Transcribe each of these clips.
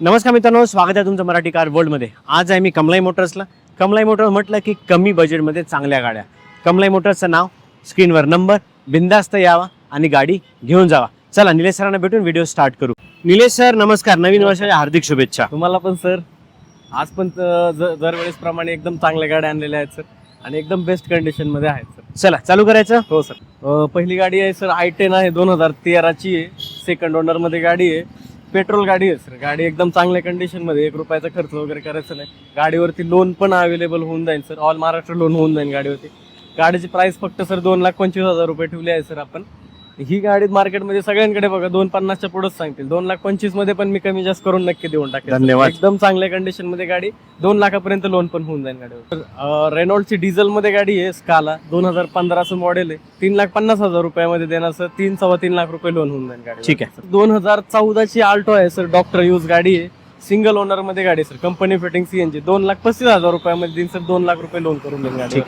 नमस्कार मित्रांनो स्वागत आहे तुमचं मराठी कार वर्ल्डमध्ये आज आहे मी कमलाई मोटर्सला. कमलाई मोटर्स म्हटलं की कमी बजेटमध्ये चांगल्या गाड्या. कमलाई मोटर्सचं नाव स्क्रीनवर नंबर बिंदास्त यावा आणि गाडी घेऊन जावा. चला निलेश सरांना भेटून व्हिडिओ स्टार्ट करू. निलेश सर नमस्कार नवीन वर्षाच्या हार्दिक शुभेच्छा. तुम्हाला पण सर. आज पण दरवेळेस प्रमाणे एकदम चांगल्या गाड्या आणलेल्या आहेत सर. आणि एकदम बेस्ट कंडिशनमध्ये आहेत सर. चला चालू करायचं? हो सर. पहिली गाडी आहे सर आय टेन आहे दोन हजार तेराची आहे. सेकंड ओनरमध्ये गाडी आहे. पेट्रोल गाडी आहे सर गाडी एकदम चांगल्या कंडिशनमध्ये एक रुपयाचा खर्च वगैरे करायचा नाही. गाडीवरती लोन पण अवेलेबल होऊन जाईल सर ऑल महाराष्ट्र लोन होऊन जाईल गाडीवरती. गाडीची प्राइस फक्त सर दोन लाख पंचवीस हजार रुपये ठेवली आहे सर आपण. ही गाडी मार्केटमध्ये सगळ्यांकडे बघा दोन पन्नासच्या पुढेच सांगतील. दोन लाख पंचवीसमध्ये पण मी कमी जास्त करून नक्की देऊन टाकेल. धन्यवाद. एकदम चांगल्या कंडिशनमध्ये गाडी दोन लाखापर्यंत लोन पण होऊन जाईल गाडीवर. रेनॉल्डची डिझेल मध्ये गाडी आहे स्काला दोन हजार पंधराचं मॉडेल आहे. तीन लाख पन्नास हजार रुपयामध्ये देणार सर तीन सव्वा तीन लाख रुपये लोन होऊन जाईल गाडी ठीक आहे. दोन हजार चौदाची आल्टो आहे सर डॉक्टर यूज गाडी आहे. सिंगल ओनरमध्ये गाडी सर कंपनी फिटिंग सीएनजी दोन लाख पस्तीस हजार रुपयामध्ये देईन सर दोन लाख रुपये लोन करून देईल गाडी.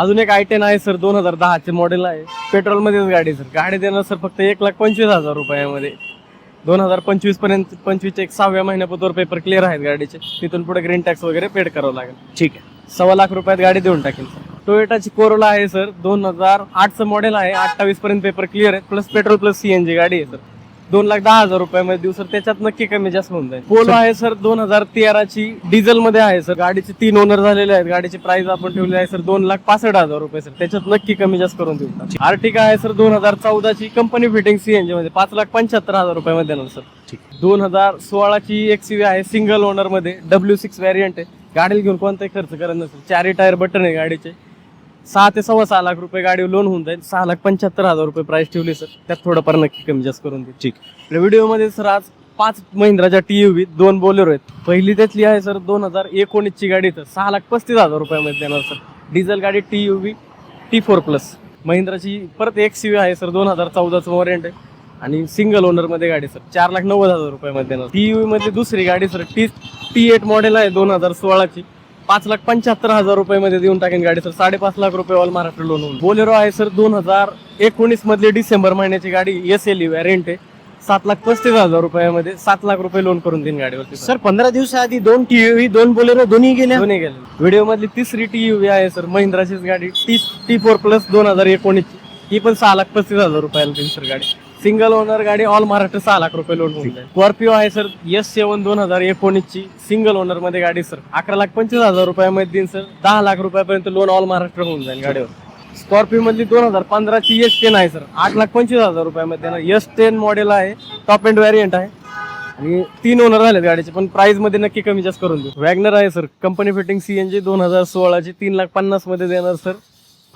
अजून एक आय टेन आहे सर दोन हजार दहाचे मॉडेल आहे. पेट्रोल मध्येच गाडी सर. गाडी देणार सर फक्त एक लाख पंचवीस हजार रुपयामध्ये. दोन हजार पंचवीसपर्यंत पंचवीसचे एक सहाव्या महिन्यापतोर पेपर क्लिअर आहेत गाडीचे. तिथून पुढे ग्रीन टॅक्स वगैरे पेड करावं लागेल. ठीक आहे. सव्वा लाख रुपयात गाडी देऊन टाकेल सर. टोयोटाची कोरोला आहे सर. दोन हजार आठचं मॉडेल आहे. अठ्ठावीस पर्यंत पेपर क्लिअर आहे. प्लस पेट्रोल प्लस सीएनजी गाडी आहे सर. दोन लाख दहा हजार रुपयामध्ये देऊ सर त्याच्यात नक्की कमी जास्त होऊन जाईल. पोलो आहे सर दोन हजार तेराची डिझेल मध्ये आहे सर. गाडीचे तीन ओनर झालेले आहेत. गाडीची प्राइस आपण ठेवली आहे सर दोन लाख पासष्ट हजार रुपये सर. त्याच्यात नक्की कमी जास्त करून देऊ. आर्टिका आहे सर दोन हजार चौदाची कंपनी फिटिंग सीएनजी मध्ये पाच लाख पंच्याहत्तर हजार रुपयामध्ये देणार सर. ठीक. दोन हजार सोळाची एक्सयूव्ही आहे सिंगल ओनरमध्ये डब्ल्यू सिक्स व्हॅरियंट आहे. गाडीला घेऊन कोणताही खर्च करत नसेल. चारही टायर बटन आहे गाडीचे. सहा ते सव्वा सहा लाख रुपये गाडी लोन होऊन जाईल. सहा लाख पंच्याहत्तर हजार रुपये प्राइस ठेवली सर त्यात थोडंफार नक्की कमी जास्त करून देईल. ठीक. आपल्या व्हिडिओमध्ये सर आज पाच महिंद्राच्या टी यू दोन बोलेरो आहेत. पहिली त्यातली आहे सर दोन हजार एकोणीसची गाडी तर सहा लाख पस्तीस हजार रुपयामध्ये देणार सर डिझेल गाडी T U V T four plus महिंद्राची परत एक सी आहे सर दोन हजार चौदाचं वॉरंट आहे. आणि सिंगल ओनरमध्ये गाडी सर चार लाख नव्वद हजार रुपयामध्ये देणार. टी यू मध्ये दुसरी गाडी sir T T eight model आहे दोन हजार सोळाची. पाच लाख पंच्याहत्तर हजार रुपयामध्ये देऊन टाकेन गाडी सर साडेपाच लाख रुपये ऑल महाराष्ट्र लोन होऊन बोलेरो आहे सर दोन हजार एकोणीस मधली डिसेंबर महिन्याची गाडी एस एल व्हॅरियंट आहे सात लाख पस्तीस हजार रुपयामध्ये सात लाख रुपये लोन करून देईन गाडीवरती. सर पंधरा दिवसाआधी दोन टी दोन बोलेरो दोन्ही गेल्या? दोन्ही गेले व्हिडिओ मधली तिसरी टी यू आहे सर महिंद्राचीच गाडी टी टी फोर प्लस दोन हजार एकोणीसची. ही पण सहा लाख पस्तीस हजार रुपयाला देईल सर गाडी. सिंगल ओनर गाडी ऑल महाराष्ट्र सहा लाख रुपये लोन होऊन जाईल. स्कॉर्पिओ आहे सर एस सेवन दोन हजार एकोणीसची सिंगल ओनरमध्ये गाडी सर अकरा लाख पंचवीस हजार रुपयामध्ये देईन सर दहा लाख रुपयापर्यंत लोन ऑल महाराष्ट्र होऊन जाईल गाडीवर. स्कॉर्पिओ मधली दोन हजार पंधराची एस टेन आहे सर आठ लाख पंचवीस हजार रुपयामध्ये देणार. एस टेन मॉडेल आहे टॉप एंड व्हॅरियंट आहे. आणि तीन ओनर झालेत गाडीचे पण प्राइसमध्ये नक्की कमी जास्त करून देऊ. वॅगनर आहे सर कंपनी फिटिंग सीएनजी दोन हजार सोळाची तीन लाख पन्नासमध्ये देणार सर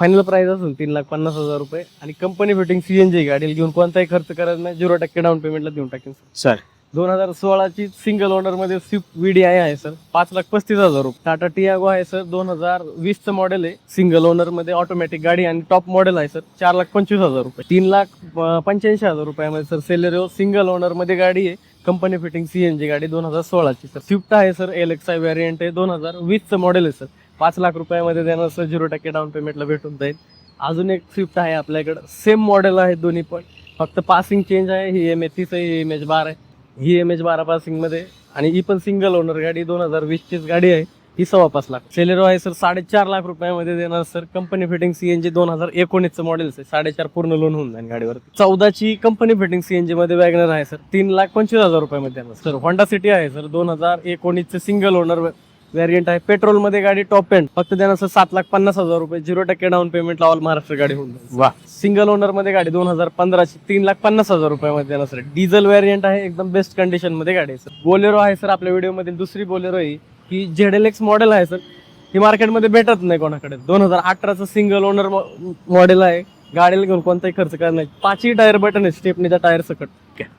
फायनल प्राइस असेल तीन लाख पन्नास हजार रुपये. आणि कंपनी फिटिंग सीएनजी गाडीला घेऊन कोणताही खर्च करायचा नाही. झिरो टक्के डाऊन पेमेंटला देऊन टाकेन सर सर दोन हजार सोळाची सिंगल ओनरमध्ये स्विफ्ट व्हीडीआय आहे सर पाच लाख पस्तीस हजार रुपये. टाटा टियागो आहे सर दोन हजार वीसचं मॉडेल आहे. सिंगल ओनरमध्ये ऑटोमॅटिक गाडी आणि टॉप मॉडेल आहे सर चार लाख पंचवीस हजार रुपये. तीन लाख पंच्याऐंशी हजार रुपयामध्ये सर सेलेरिओ सिंगल ओनरमध्ये गाडी आहे. कंपनी फिटिंग सीएनजी गाडी दोन हजार सोळाची सर स्विफ्ट आहे sir L X I variant आहे. दोन हजार वीसचं मॉडेल आहे सर पाच लाख रुपयामध्ये देणार असं झिरो टक्के डाऊन पेमेंटला भेटून जाईल. अजून एक स्विफ्ट आहे आपल्याकडं. सेम मॉडेल आहे दोन्ही पण. फक्त पासिंग चेंज आहे ही एम एच तीस आहे ही एम एच बार आहे. ही एम एच बारा पासिंगमध्ये आणि ही पण सिंगल ओनर गाडी दोन हजार वीसचीच गाडी आहे. ही सव्वा पाच लाख. सेलेरो आहे सर साडेचार लाख रुपयामध्ये देणार सर. कंपनी फिटिंग सीएनजी दोन हजार एकोणीसचं मॉडेल आहे. साडेचार पूर्ण लोन होऊन जाईल गाडीवर चौदाची कंपनी फिटिंग सीएनजी मध्ये वॅगनर आहे सर. तीन लाख पंचवीस हजार रुपयामध्ये देणार सर. होंडा सिटी आहे सर. दोन हजार एकोणीसचं सिंगल ओनर व्हॅरियंट आहे. पेट्रोलमध्ये गाडी टॉप एंड फक्त सर सात लाख पन्नास हजार रुपये झिरो टक्के डाऊन पेमेंटला ऑल महाराष्ट्र गाडी होऊन वा. सिंगल ओनरमध्ये गाडी दोन हजार पंधराची तीन लाख पन्नास हजार रुपयामध्ये देणार सर डिझेल व्हॅरियंट आहे एकदम बेस्ट कंडिशनमध्ये गाडी आहे सर बोलेरो आहे सर आपल्या व्हिडिओमध्ये दुसरी बोलेरो आहे ही. जेड एक्स मॉडेल आहे सर ही मार्केटमध्ये भेटत नाही कोणाकडे. दोन हजार अठराचं सिंगल ओनर मॉडेल आहे. गाडीला घेऊन कोणताही खर्च करणार नाही. पाचही टायर बटन आहे स्टेपनीचा टायर सकट.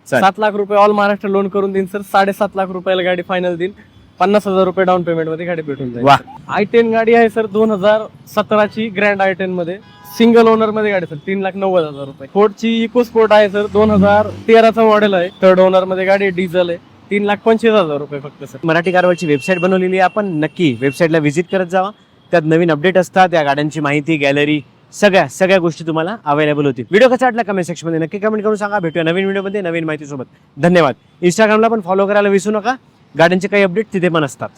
सात लाख रुपये ऑल महाराष्ट्र लोन करून देईन सर साडेसात लाख रुपयाला गाडी फायनल देईल पन्नास हजार रुपये डाऊन पेमेंटमध्ये गाडी भेटून जाईल. वा. आय टेन गाडी आहे सर दोन हजार सतराची ग्रँड आय टेन मध्ये. सिंगल ओनरमध्ये गाडी सर तीन लाख नव्वद हजार रुपये. फोर्डची इको स्पोर्ट आहे सर दोन हजार तेराचा मॉडेल आहे. थर्ड ओनरमध्ये गाडी डिझेल आहे. तीन लाख पंचवीस हजार रुपये फक्त सर मराठी कारवरची वेबसाईट बनवलेली आहे आपण. नक्की वेबसाईटला व्हिजिट करत जावा. त्यात नवीन अपडेट असतात या गाड्यांची माहिती गॅलरी सगळ्या सगळ्या गोष्टी तुम्हाला अवेलेबल होतील. व्हिडिओ कसा वाटला कमेंट सेक्शनमध्ये नक्की कमेंट करून सांगा. भेटूया नवीन व्हिडिओमध्ये नवीन माहितीसोबत. धन्यवाद. इंस्टाग्रामला पण फॉलो करायला विसरू नका. गाड्यांचे काही अपडेट तिथे पण असतात.